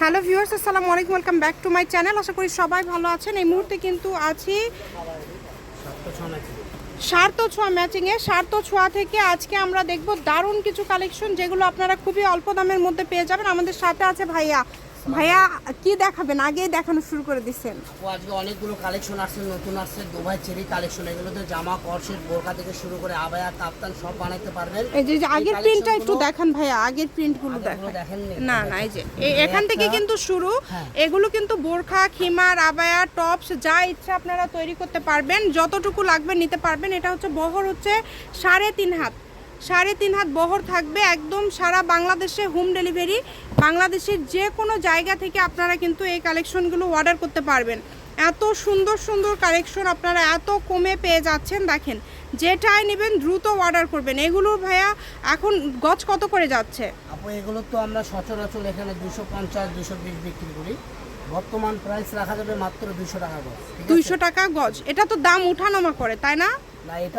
Hello viewers, আসসালামু আলাইকুম, welcome back to my channel. আশা করি সবাই ভালো আছেন। এই মুহূর্তে কিন্তু আছি সার্থ ছোঁয়া ম্যাচিংয়ে। সার্থ ছোঁয়া থেকে আজকে আমরা দেখব দারুণ কিছু কালেকশন যেগুলো আপনারা খুবই অল্প দামের মধ্যে পেয়ে যাবেন। আমাদের সাথে আছে ভাইয়া ভাইয়া কি দেখাবেন? আগেই দেখানো শুরু করে দিচ্ছেন আপু আজকে অনেকগুলো কালেকশন আসছে নতুন আসছে দুবাই চেরি কালেকশন এগুলোতে জামা করসেট বোরকা থেকে শুরু করে আবায়া কাপ্তান সব বানাইতে পারবেন। এই যে আগের প্রিন্টটা একটু দেখান ভাইয়া আগের প্রিন্টগুলো দেখান। না না এই যে এখান থেকে কিন্তু শুরু। হ্যাঁ। এগুলো কিন্তু বোরখা খিমার আবায়া টপস যা ইচ্ছা আপনারা তৈরি করতে পারবেন যতটুকু লাগবে নিতে পারবেন। এটা হচ্ছে বহর হচ্ছে সাড়ে তিন হাত। সাড়ে তিন হাত বহর থাকবে একদম সারা বাংলাদেশে হোম ডেলিভারি, বাংলাদেশের যে কোনো জায়গা থেকে আপনারা কিন্তু এই কালেকশনগুলো অর্ডার করতে পারবেন। এত সুন্দর সুন্দর কালেকশন আপনারা এত কমে পেয়ে যাচ্ছেন, দেখেন। যেটাই নেবেন দ্রুত অর্ডার করবেন। এগুলো ভাইয়া এখন গজ কত করে যাচ্ছে? আপু, এগুলো তো আমরা সচরাচর এখানে দুশো পঞ্চাশ, দুশো বিক্রি করি। বর্তমান প্রাইস রাখা যাবে মাত্র দুশো টাকা করে ঠিক আছে? দুইশো টাকা গজ। এটা তো দাম উঠানামা করে তাই না?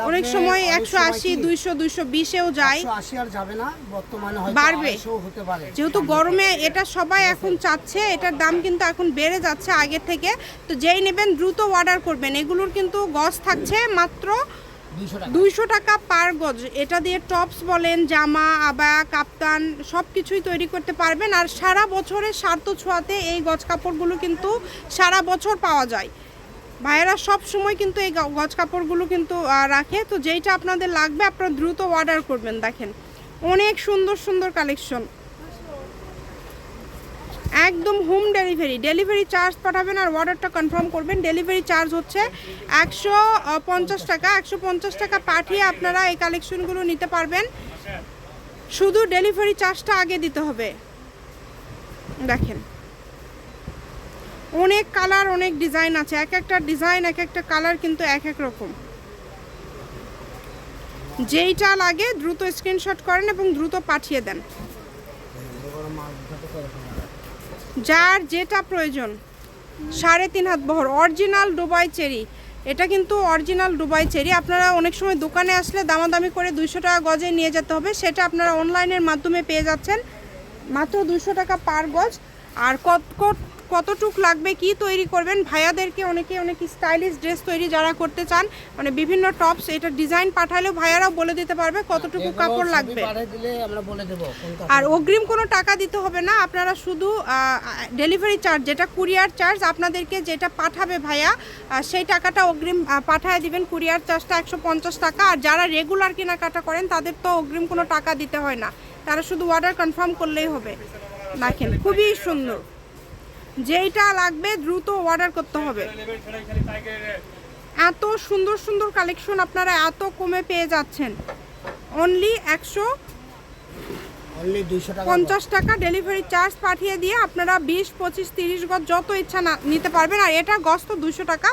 অনেক সময় অনেক একশো সময় আশি দুইশো দুইশো বিশেও যায়। 180 আর যাবে না বর্তমানে হয়তো বাড়বে। হতে পারে। যেহেতু গরমে এটা সবাই এখন চাচ্ছে এটার দাম কিন্তু এখন বেড়ে যাচ্ছে আগের থেকে। তো যেই নেবেন দ্রুত অর্ডার করবেন। এগুলোর কিন্তু গজ থাকছে মাত্র 200 দুইশো টাকা। পার গজ। এটা দিয়ে টপস বলেন, জামা আবায়া কাপ্তান সব কিছুই তৈরি করতে পারবেন। আর সারা বছরের স্বার্থ ছোঁয়াতে এই গজ কাপড়গুলো কিন্তু সারা বছর পাওয়া যায়। ভাইয়েরা সব সময় কিন্তু এই গজ কাপড়গুলো কিন্তু রাখে। তো যেইটা আপনাদের লাগবে, আপনারা দ্রুত অর্ডার করবেন, দেখেন। অনেক সুন্দর সুন্দর কালেকশন। একদম হোম ডেলিভারি ডেলিভারি চার্জ পাঠাবেন আর অর্ডারটা কনফার্ম করবেন। ডেলিভারি চার্জ হচ্ছে একশো পঞ্চাশ টাকা। একশো পঞ্চাশ টাকা পাঠিয়ে আপনারা এই কালেকশনগুলো নিতে পারবেন। শুধু ডেলিভারি চার্জটা আগে দিতে হবে। দেখেন। অনেক কালার অনেক ডিজাইন আছে। এক একটা ডিজাইন এক একটা কালার কিন্তু এক এক রকম। যেইটা লাগে দ্রুত স্ক্রিনশট করেন এবং দ্রুত পাঠিয়ে দেন। যার যেটা প্রয়োজন, সাড়ে তিন হাত বহর, অরিজিনাল ডুবাই চেরি। এটা কিন্তু অরিজিনাল ডুবাই চেরি। আপনারা অনেক সময় দোকানে আসলে দামাদামি করে দুইশো টাকা গজে নিয়ে যেতে হবে। সেটা আপনারা অনলাইনের মাধ্যমে পেয়ে যাচ্ছেন। মাত্র দুশো টাকা পার গজ। আর কত কতটুক লাগবে কি তৈরি করবেন ভাইয়াদেরকে অনেকে অনেক স্টাইলিশ ড্রেস তৈরি যারা করতে চান মানে বিভিন্ন টপস এটা ডিজাইন পাঠালেও ভাইয়ারাও বলে দিতে পারবে কতটুকু কাপড় লাগবে। আর অগ্রিম কোনো টাকা দিতে হবে না আপনারা শুধু ডেলিভারি চার্জ যেটা কুরিয়ার চার্জ আপনাদেরকে যেটা পাঠাবে ভাইয়া সেই টাকাটা অগ্রিম পাঠায় দিবেন কুরিয়ার চার্জটা একশো পঞ্চাশ টাকা আর যারা রেগুলার কেনাকাটা করেন তাদের তো অগ্রিম কোনো টাকা দিতে হয় না তারা শুধু অর্ডার কনফার্ম করলেই হবে। দেখেন খুবই সুন্দর। যেইটা লাগবে দ্রুত অর্ডার করতে হবে। এত সুন্দর সুন্দর কালেকশন আপনারা এত কমে পেয়ে যাচ্ছেন। অনলি একশো পঞ্চাশ টাকা ডেলিভারি চার্জ পাঠিয়ে দিয়ে আপনারা বিশ পঁচিশ তিরিশ গজ যত ইচ্ছা না নিতে পারবেন। আর এটা গজ তো দুশো টাকা।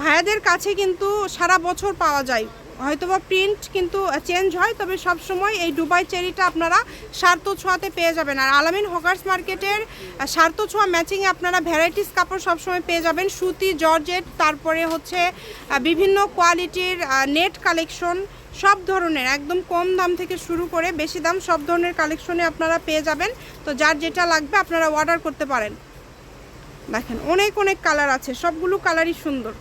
ভাইয়াদের কাছে কিন্তু সারা বছর পাওয়া যায়। হয়তোবা প্রিন্ট কিন্তু চেঞ্জ হয়, তবে সব সময় এই ডুবাই চেরিটা আপনারা সার্থ ছোঁয়াতে পেয়ে যাবেন। আর আলামিন হকার্স মার্কেটের সার্থ ছোঁয়া ম্যাচিংয়ে আপনারা ভ্যারাইটিস কাপড় সবসময় পেয়ে যাবেন। সুতি, জর্জেট, তারপরে হচ্ছে বিভিন্ন কোয়ালিটির নেট কালেকশন সব ধরনের, একদম কম দাম থেকে শুরু করে বেশি দাম সব ধরনের কালেকশনে আপনারা পেয়ে যাবেন। তো যার যেটা লাগবে আপনারা অর্ডার করতে পারেন। দেখেন, অনেক অনেক কালার আছে, সবগুলো কালারই সুন্দর।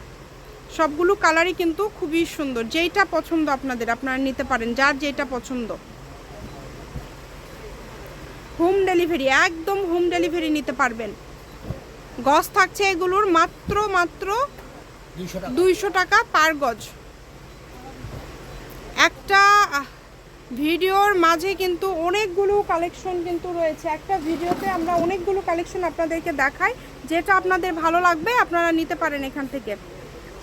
সবগুলো কালারই কিন্তু খুবই সুন্দর। যেইটা পছন্দ আপনাদের আপনারা নিতে পারেন যার যেটা পছন্দ। হোম ডেলিভারি একদম হোম ডেলিভারি নিতে পারবেন। গজ থাকছে এগুলোর মাত্র মাত্র দুইশো টাকা। পার গজ। একটা ভিডিওর মাঝে কিন্তু অনেকগুলো কালেকশন কিন্তু রয়েছে। একটা ভিডিওতে আমরা অনেকগুলো কালেকশন আপনাদেরকে দেখাই যেটা আপনাদের ভালো লাগবে আপনারা নিতে পারেন এখান থেকে।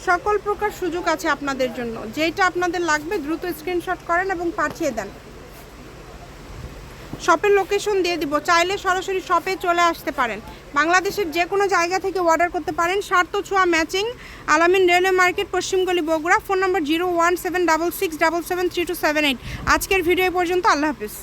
সকল প্রকার সুযোগ আছে আপনাদের জন্য। যেটা আপনাদের লাগবে দ্রুত স্ক্রিনশট করেন এবং পাঠিয়ে দেন। শপের লোকেশন দিয়ে দিব। চাইলে সরাসরি শপে চলে আসতে পারেন। বাংলাদেশের যে কোনো জায়গা থেকে অর্ডার করতে পারেন। স্বার্থ ছোঁয়া ম্যাচিং আলামিন রেলওয়ে মার্কেট পশ্চিমগলি বগুড়া। ফোন নম্বর zero one seven double six double seven three two seven eight আজকের ভিডিও পর্যন্ত। আল্লাহ হাফিজ।